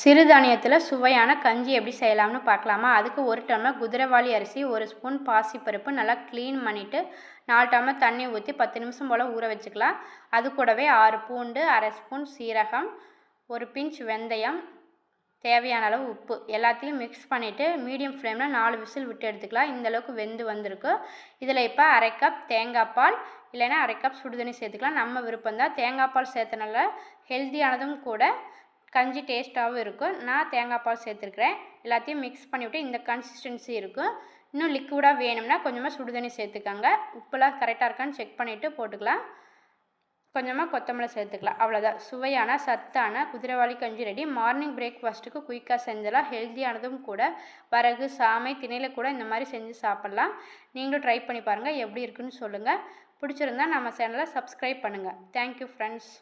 சிறுதானியத்தில் சுவையான கஞ்சி எப்படி செய்யலாம்னு பார்க்கலாமா? அதுக்கு ஒரு டம்ளர் குதிரைவாளி அரிசி ஒரு ஸ்பூன் பாசிப்பருப்பு நல்லா க்ளீன் பண்ணிவிட்டு நாலு டம்ளர் தண்ணி ஊற்றி பத்து நிமிஷம் போல் ஊற வச்சுக்கலாம். அது கூடவே ஆறு பூண்டு அரை ஸ்பூன் சீரகம் ஒரு பிஞ்ச் வெந்தயம் தேவையான அளவு உப்பு எல்லாத்தையும் மிக்ஸ் பண்ணிவிட்டு மீடியம் ஃப்ளேமில் நாலு விசில் விட்டு எடுத்துக்கலாம். இந்தளவுக்கு வெந்து வந்திருக்கு. இதில் இப்போ அரை கப் தேங்காய் பால் இல்லைன்னா அரை கப் சுடுதண்ணி சேர்த்துக்கலாம். நம்ம விருப்பம் தான் தேங்காய் பால் சேர்த்தனால ஹெல்த்தியானதும் கூட கஞ்சி டேஸ்ட்டாகவும் இருக்கும். நான் தேங்காய் பால் சேர்த்துருக்குறேன். எல்லாத்தையும் மிக்ஸ் பண்ணிவிட்டு இந்த கன்சிஸ்டன்சி இருக்கும். இன்னும் லிக்விடாக வேணும்னா கொஞ்சமாக சுடுதண்ணி சேர்த்துக்கோங்க. உப்புலாம் கரெக்டாக இருக்கான்னு செக் பண்ணிவிட்டு போட்டுக்கலாம். கொஞ்சமாக கொத்தமல்லி சேர்த்துக்கலாம். அவ்வளோதான் சுவையான சத்தான குதிரைவாளி கஞ்சி ரெடி மார்னிங் பிரேக்ஃபாஸ்ட்டுக்கு குயிக்காக செஞ்சலாம் ஹெல்த்தியானதும் கூட வரகு சாமை திணையில் கூட இந்த மாதிரி செஞ்சு சாப்பிட்லாம். நீங்களும் ட்ரை பண்ணி பாருங்கள் எப்படி இருக்குன்னு சொல்லுங்கள் பிடிச்சிருந்தா நம்ம சேனலை சப்ஸ்கிரைப் பண்ணுங்கள் தேங்க்யூ ஃப்ரெண்ட்ஸ்